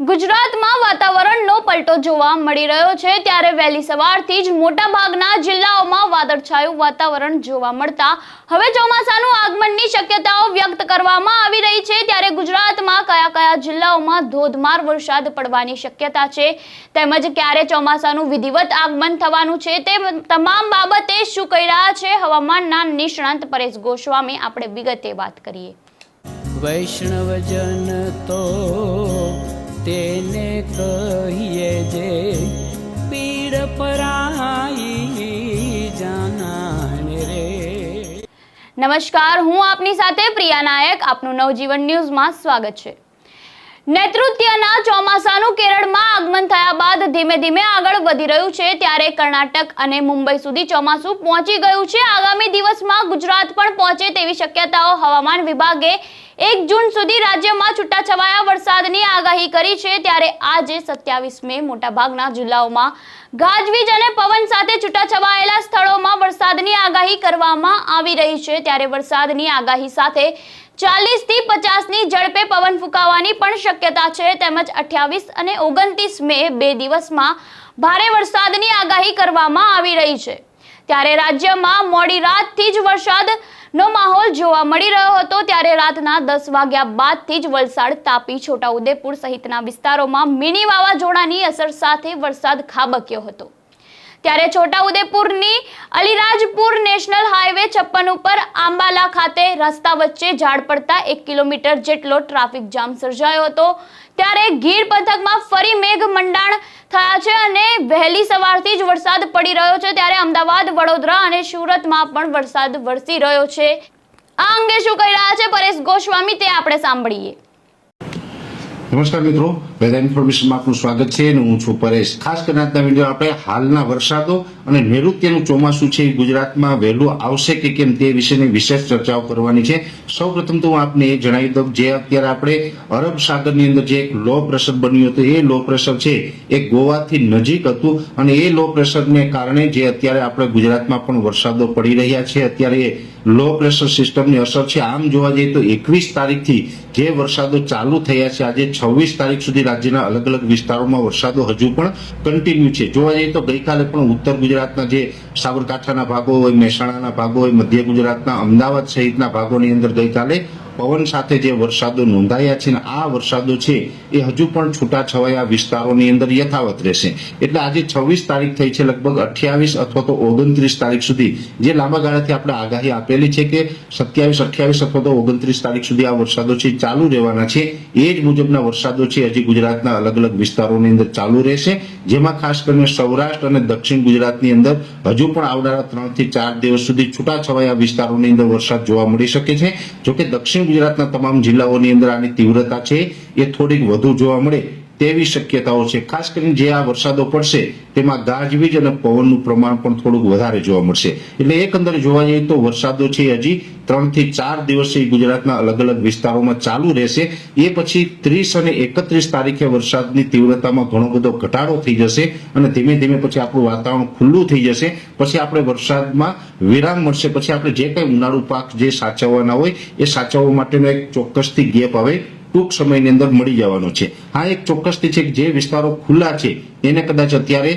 ગુજરાતમાં વાતાવરણનો પલટો જોવા મળી રહ્યો છે ત્યારે વહેલી સવારથી જ મોટાભાગના જિલ્લાઓમાં વાદળછાયું વાતાવરણ જોવા મળતા હવે ચોમાસાનું આગમનની શક્યતાઓ વ્યક્ત કરવામાં આવી રહી છે ત્યારે ગુજરાતમાં કયા કયા જિલ્લાઓમાં ધોધમાર વરસાદ પડવાની શક્યતા છે તેમજ ક્યારે ચોમાસાનું વિધિવત આગમન થવાનું છે તે તમામ બાબતે શું કહી રહ્યા છે હવામાનના નિષ્ણાંત પરેશ ગોસ્વામી? આપણે વિગતે વાત કરીએ. વૈષ્ણવજન તો તેને કહીએ જે પીડ પરાઈ જાનાને રે. નમસ્કાર, હું આપની સાથે પ્રિયા નાયક. આપનું નવજીવન ન્યૂઝમાં સ્વાગત છે. નૈઋત્યના ચોમાસાનું કેરળમાં આગમન થયા બાદ ધીમે ધીમે આગળ વધી રહ્યું છે. ત્યારે કર્ણાટક અને મુંબઈ સુધી ચોમાસું પહોંચી ગયું છે. આગામી દિવસમાં ગુજરાત પણ પહોંચે તેવી શક્યતાઓ હવામાન વિભાગે એક જૂન સુધી રાજ્યમાં આગાહી કરી છે ત્યારે આજે સત્યાવીસ મે મોટાભાગના જિલ્લાઓમાં ગાજવીજ અને પવન સાથે છૂટાછવાયેલા સ્થળોમાં વરસાદની આગાહી કરવામાં આવી રહી છે. ત્યારે વરસાદની આગાહી સાથે ચાલીસથી પચાસની ઝડપે પવન ફૂંકાવાની પણ શક્યતા છે. તેમજ અઠ્યાવીસ અને ઓગણત્રીસ મે બે દિવસમાં ભારે વરસાદની આગાહી કરવામાં આવી રહી છે. ત્યારે રાજ્યમાં મોડી રાતથી જ વરસાદનો માહોલ જોવા મળી રહ્યો હતો. ત્યારે રાતના દસ વાગ્યા બાદથી જ વલસાડ, તાપી, છોટાઉદેપુર સહિતના વિસ્તારોમાં મિની વાવાઝોડાની અસર સાથે વરસાદ ખાબક્યો હતો. ત્યારે છોટાઉદેપુરની અલીરાજપુર નેશનલ હાઈવે છપ્પન ઉપર આંબાલા ખાતે રસ્તા વચ્ચે ઝાડ પડતા એક કિલોમીટર જેટલો ટ્રાફિક જામ સર્જાયો હતો. ત્યારે ગીર પંથકમાં ફરી મેઘ મંડાણ થયા છે અને વહેલી સવારથી જ વરસાદ પડી રહ્યો છે. ત્યારે અમદાવાદ, વડોદરા અને સુરતમાં પણ વરસાદ વરસી રહ્યો છે. આ અંગે શું કહી રહ્યા છે પરેશ ગોસ્વામી તે આપણે સાંભળીએ. નમસ્કાર મિત્રો વેધર ઇન્ફોર્મેશનમાં આપનું સ્વાગત છે અને હું છું પરેશ. ખાસ કરીને આજના વીડિયો આપણે હાલના વરસાદો અને નૈઋત્યનું ચોમાસું છે ગુજરાતમાં વહેલું આવશે કે કેમ તે વિશેની વિશેષ ચર્ચાઓ કરવાની છે. સૌપ્રથમ તો હું આપને એ જણાવી દઉં, જે અત્યારે આપણે અરબ સાગરની અંદર જે એક લો પ્રેશર બન્યું હતું, એ લો પ્રેશર છે, એ ગોવાથી નજીક હતું અને એ લો પ્રેશરને કારણે જે અત્યારે આપણે ગુજરાતમાં પણ વરસાદો પડી રહ્યા છે, અત્યારે લો પ્રેશર સિસ્ટમની અસર છે. આમ જોવા જઈએ તો એકવીસ તારીખથી જે વરસાદો ચાલુ થયા છે, આજે છવ્વીસ તારીખ સુધી રાજ્યના અલગ અલગ વિસ્તારોમાં વરસાદો હજુ પણ કન્ટિન્યુ છે. જોવા જઈએ તો ગઈકાલે પણ ઉત્તર ગુજરાતના જે સાબરકાંઠાના ભાગો હોય, મહેસાણાના ભાગો હોય, મધ્ય ગુજરાતના, અમદાવાદ સહિતના ભાગોની અંદર ગઈકાલે પવન સાથે જે વરસાદો નોંધાયા છે ને આ વરસાદો છે એ હજુ પણ છૂટાછવાયા વિસ્તારોની અંદર યથાવત રહેશે. એટલે આજે છવ્વીસ તારીખ થઈ છે, લગભગ અઠ્યાવીસ અથવા તો ઓગણત્રીસ તારીખ સુધી. જે લાંબા ગાળાથી આપણે આગાહી આપેલી છે કે સત્યાવીસ, અઠ્યાવીસ અથવા તો ઓગણત્રીસ તારીખ સુધી આ વરસાદો છે ચાલુ રહેવાના છે. એ જ મુજબના વરસાદો છે હજી ગુજરાતના અલગ અલગ વિસ્તારોની અંદર ચાલુ રહેશે. જેમાં ખાસ કરીને સૌરાષ્ટ્ર અને દક્ષિણ ગુજરાતની અંદર હજુ પણ આવનારા ત્રણથી ચાર દિવસ સુધી છૂટાછવાયા વિસ્તારોની અંદર વરસાદ જોવા મળી શકે છે. જોકે દક્ષિણ ગુજરાતના તમામ જિલ્લાઓની અંદર આની તીવ્રતા છે એ થોડીક વધુ જોવા મળે. તેવી શક્યતાઓ છે. ખાસ કરીને જે આ વરસાદો પડશે, તેમાં ગાજવીજ અને પવનનું પ્રમાણ પણ થોડુંક વધારે જોવા મળશે. એટલે એકંદરે જોવા જઈએ તો વરસાદો છે હજી ત્રણથી ચાર દિવસથી ગુજરાતના અલગ અલગ વિસ્તારોમાં ચાલુ રહેશે. એ પછી ત્રીસ અને એકત્રીસ તારીખે વરસાદની તીવ્રતામાં ઘણો બધો ઘટાડો થઈ જશે અને ધીમે ધીમે પછી આપણું વાતાવરણ ખુલ્લું થઈ જશે. પછી આપણે વરસાદમાં વિરામ મળશે. પછી આપણે જે કંઈ ઉનાળુ પાક જે સાચવવાના હોય, એ સાચવવા માટેનો એક ચોક્કસથી ગેપ હવે ટૂંક સમયની અંદર મળી જવાનો છે. આ એક ચોક્કસથી છે કે જે વિસ્તારો ખુલ્લા છે, એને કદાચ અત્યારે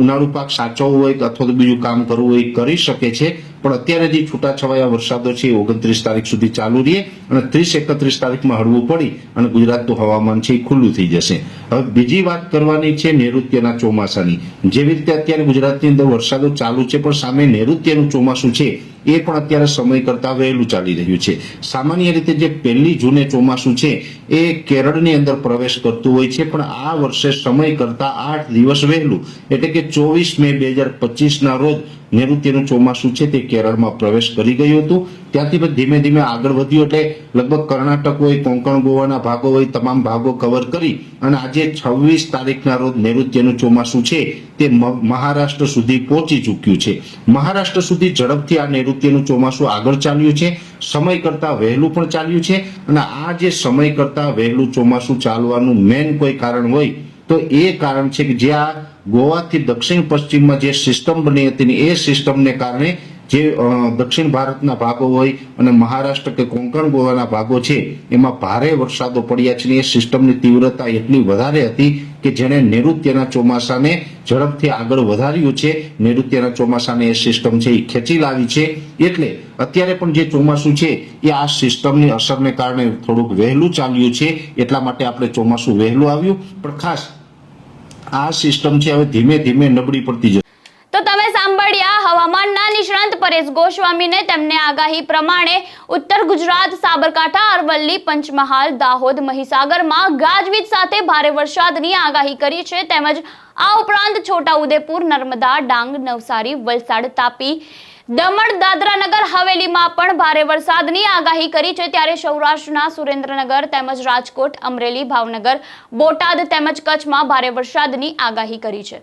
ઉનાળુ પાક સાચવવો હોય અથવા તો બીજું કામ કરવું હોય કરી શકે છે. પણ અત્યારે જે છૂટાછવાયા વરસાદો છે, એ ઓગણત્રીસ તારીખ સુધી ચાલુ રહે અને ત્રીસ એકત્રીસ તારીખમાં હળવું પડી અને ગુજરાતનું હવામાન છે એ ખુલ્લું થઈ જશે. હવે બીજી વાત કરવાની છે નૈઋત્યના ચોમાસાની. જેવી રીતે અત્યારે ગુજરાતની અંદર વરસાદો ચાલુ છે, પણ સામે નૈઋત્યનું ચોમાસું છે, એ પણ અત્યારે સમય કરતા વહેલું ચાલી રહ્યું છે. સામાન્ય રીતે જે પહેલી જૂને ચોમાસું છે, એ કેરળની અંદર પ્રવેશ કરતું હોય છે, પણ આ વર્ષે સમય કરતા આઠ દિવસ વહેલું. એટલે કે ચોવીસ મે બે હજાર પચીસના રોજ નૈઋત્યનું ચોમાસું છે, તે કેરળમાં પ્રવેશ કરી ગયું હતું. ત્યાંથી ધીમે ધીમે આગળ વધ્યું એટલે લગભગ કર્ણાટક હોય, કોંકણ ગોવાના ભાગો હોય, તમામ ભાગો કવર કરી અને આજે છવ્વીસ તારીખના રોજ નૈઋત્યનું ચોમાસું છે તે મહારાષ્ટ્ર સુધી પહોંચી ચૂક્યું છે. મહારાષ્ટ્ર સુધી ઝડપથી આ નૈઋત્યનું ચોમાસું આગળ ચાલ્યું છે. સમય કરતા વહેલું પણ ચાલ્યું છે અને આ જે સમય કરતા વહેલું ચોમાસું ચાલવાનું મેન કોઈ કારણ હોય તો એ કારણ છે કે જે આ ગોવાથી દક્ષિણ પશ્ચિમમાં જે સિસ્ટમ બની હતી એ સિસ્ટમને કારણે જે દક્ષિણ ભારતના ભાગો હોય અને મહારાષ્ટ્ર કે કોંકણ ગોવાના ભાગો છે, એમાં ભારે વરસાદો પડ્યા છે એ સિસ્ટમની તીવ્રતા એટલી વધારે હતી કે જેણે નૈઋત્યના ચોમાસાને ઝડપથી આગળ વધાર્યું છે. નૈઋત્યના ચોમાસાને એ સિસ્ટમ છે એ ખેંચી લાવી છે. એટલે અત્યારે પણ જે ચોમાસું છે, એ આ સિસ્ટમની અસરને કારણે થોડુંક વહેલું ચાલ્યું છે. એટલા માટે આપણે ચોમાસું વહેલું આવ્યું. પણ ખાસ આ સિસ્ટમ છે, હવે ધીમે ધીમે નબળી પડતી જશે તો તમે સાંભળ્યા હવામાનના નિષ્ણાંત પરેશ ગોસ્વામીને તેમને આગાહી પ્રમાણે ઉત્તર ગુજરાત, સાબરકાંઠા, અરવલ્લી, પંચમહાલ, દાહોદ, મહીસાગરમાં ગાજવીજ સાથે ભારે વરસાદની આગાહી કરી છે. તેમજ આ ઉપરાંત છોટાઉદેપુર, નર્મદા, ડાંગ, નવસારી, વલસાડ, તાપી, દમણ દાદરા નગર હવેલીમાં પણ ભારે વરસાદની આગાહી કરી છે. ત્યારે સૌરાષ્ટ્રના સુરેન્દ્રનગર તેમજ રાજકોટ, અમરેલી, ભાવનગર, બોટાદ તેમજ કચ્છમાં ભારે વરસાદની આગાહી કરી છે.